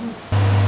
Mm-hmm.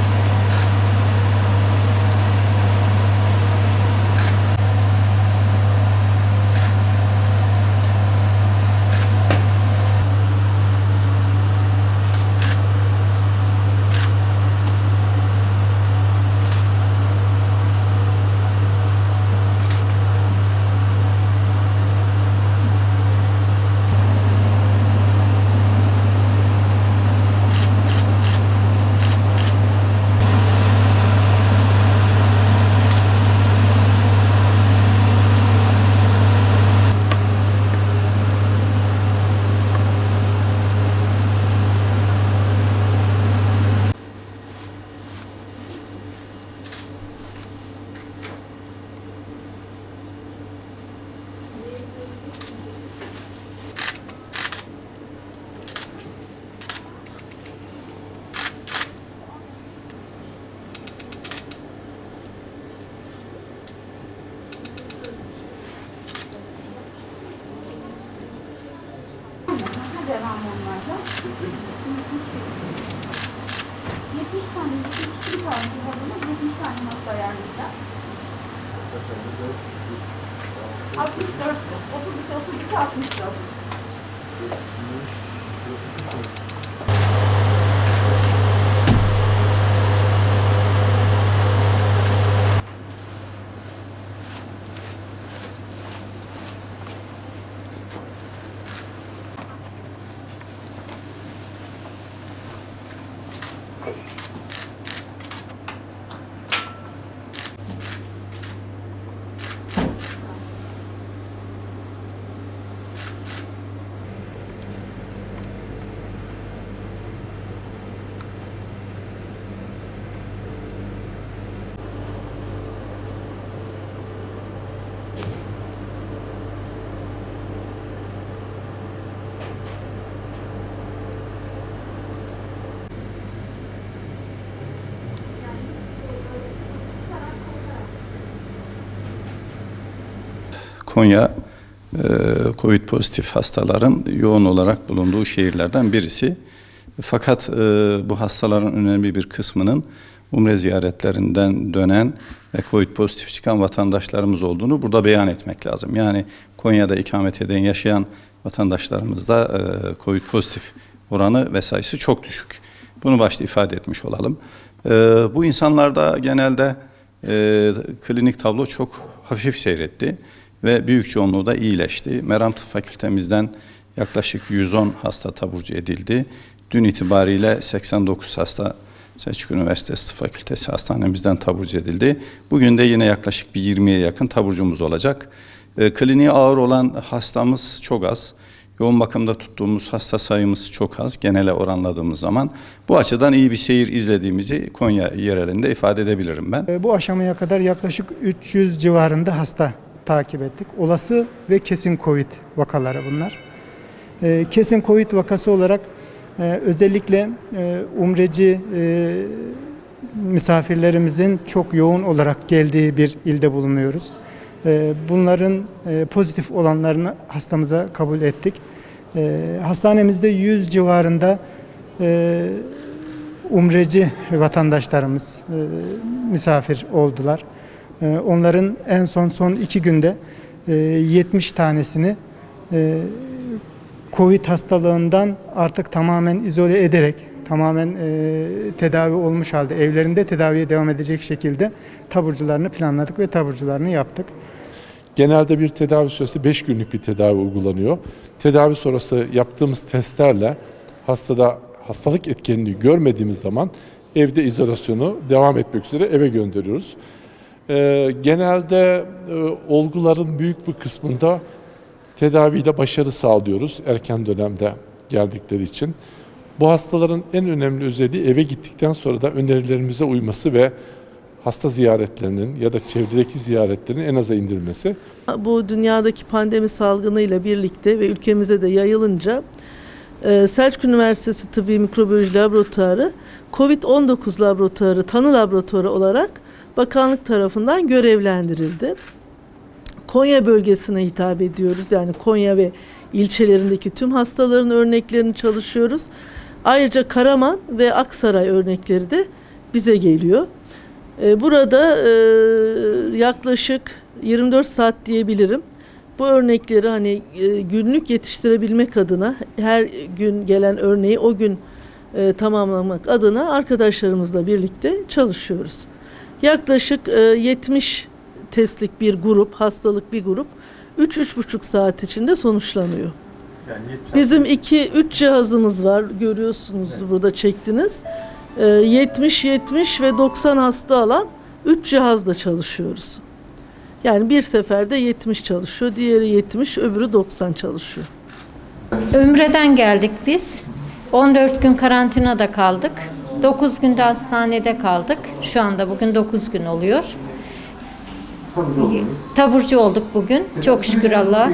devamı onlarda. 70 tane çeşitli tarzı halımız 70 tane not ayarlayacak. 64 32 32 64 73 63 Konya e, Covid pozitif hastaların yoğun olarak bulunduğu şehirlerden birisi. Fakat e, bu hastaların önemli bir kısmının umre ziyaretlerinden dönen ve Covid pozitif çıkan vatandaşlarımız olduğunu burada beyan etmek lazım. Yani Konya'da ikamet eden yaşayan vatandaşlarımızda e, Covid pozitif oranı ve sayısı çok düşük. Bunu başta ifade etmiş olalım. Bu insanlarda genelde klinik tablo çok hafif seyretti ve büyük çoğunluğu da iyileşti. Meram Tıp Fakültemizden yaklaşık 110 hasta taburcu edildi. Dün itibariyle 89 hasta Selçuk Üniversitesi Tıp Fakültesi hastanemizden taburcu edildi. Bugün de yine yaklaşık bir 20'ye yakın taburcumuz olacak. E, kliniği ağır olan hastamız çok az. Yoğun bakımda tuttuğumuz hasta sayımız çok az genele oranladığımız zaman. Bu açıdan iyi bir seyir izlediğimizi Konya yerelinde ifade edebilirim ben. E, Bu aşamaya kadar yaklaşık 300 civarında hasta takip ettik. Olası ve kesin Covid vakaları bunlar. E, Kesin Covid vakası olarak e, özellikle e, umreci e, misafirlerimizin çok yoğun olarak geldiği bir ilde bulunuyoruz. Bunların pozitif olanlarını hastamıza kabul ettik. Hastanemizde 100 civarında umreci vatandaşlarımız misafir oldular. E, onların en son son iki günde e, 70 tanesini e, Covid hastalığından artık tamamen izole ederek, tamamen e, tedavi olmuş halde evlerinde tedaviye devam edecek şekilde taburcularını planladık ve taburcularını yaptık. Genelde bir tedavi süresi 5 günlük bir tedavi uygulanıyor. Tedavi sonrası yaptığımız testlerle hastada hastalık etkenliği görmediğimiz zaman evde izolasyonu devam etmek üzere eve gönderiyoruz. Ee, genelde e, olguların büyük bir kısmında tedavide başarı sağlıyoruz erken dönemde geldikleri için. Bu hastaların en önemli özelliği eve gittikten sonra da önerilerimize uyması ve hasta ziyaretlerinin ya da çevredeki ziyaretlerin en aza indirilmesi. Bu dünyadaki pandemi salgınıyla birlikte ve ülkemize de yayılınca e, Selçuk Üniversitesi Tıbbi Mikrobiyoloji Laboratuvarı COVID-19 laboratuvarı, tanı laboratuvarı olarak bakanlık tarafından görevlendirildi. Konya bölgesine hitap ediyoruz. Yani Konya ve ilçelerindeki tüm hastaların örneklerini çalışıyoruz. Ayrıca Karaman ve Aksaray örnekleri de bize geliyor. E, Burada e, yaklaşık 24 saat diyebilirim. Bu örnekleri hani e, günlük yetiştirebilmek adına her gün gelen örneği o gün e, tamamlamak adına arkadaşlarımızla birlikte çalışıyoruz. Yaklaşık e, 70 testlik bir grup, hastalık bir grup 3-3,5 saat içinde sonuçlanıyor. Bizim 2-3 cihazımız var görüyorsunuz burada çektiniz. Ee, 70, 70 ve 90 hasta alan 3 cihazla çalışıyoruz. Yani bir seferde 70 çalışıyor, diğeri 70, öbürü 90 çalışıyor. Ümre'den geldik biz. 14 gün karantinada kaldık. 9 günde hastanede kaldık. Şu anda bugün 9 gün oluyor. Taburcu olduk bugün. Çok şükür Allah'a.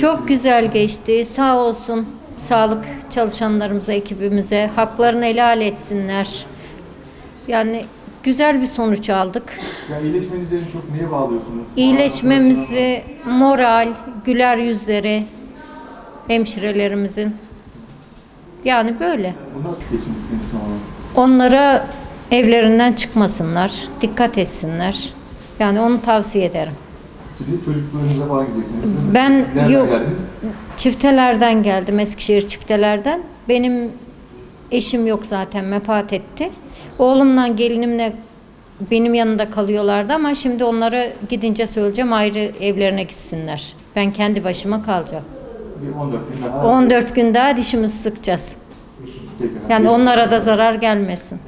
Çok güzel geçti. Sağ olsun sağlık çalışanlarımıza, ekibimize haklarını helal etsinler. Yani güzel bir sonuç aldık. Yani iyileşmenizi en çok neye bağlıyorsunuz? İyileşmemizi, moral, güler yüzleri hemşirelerimizin. Yani böyle. Bu nasıl geçindiklerini sağlamak? Onlara evlerinden çıkmasınlar, dikkat etsinler. Yani onu tavsiye ederim. Şimdi çocuklarınıza falan gideceksiniz. Ben Nereden yok geldiniz? çiftelerden geldim Eskişehir çiftelerden. Benim eşim yok zaten vefat etti. Oğlumla gelinimle benim yanında kalıyorlardı ama şimdi onları gidince söyleyeceğim ayrı evlerine gitsinler. Ben kendi başıma kalacağım. Bir 14 gün daha. 14 gün daha dişimizi sıkacağız. Yani onlara da zarar gelmesin.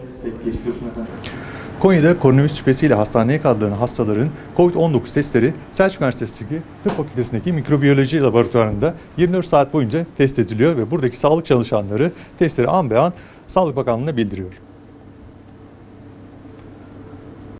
Konya'da koronavirüs şüphesiyle hastaneye kaldırılan hastaların COVID-19 testleri Selçuk Üniversitesi'ndeki Tıp Fakültesi'ndeki mikrobiyoloji laboratuvarında 24 saat boyunca test ediliyor ve buradaki sağlık çalışanları testleri an be an Sağlık Bakanlığı'na bildiriyor.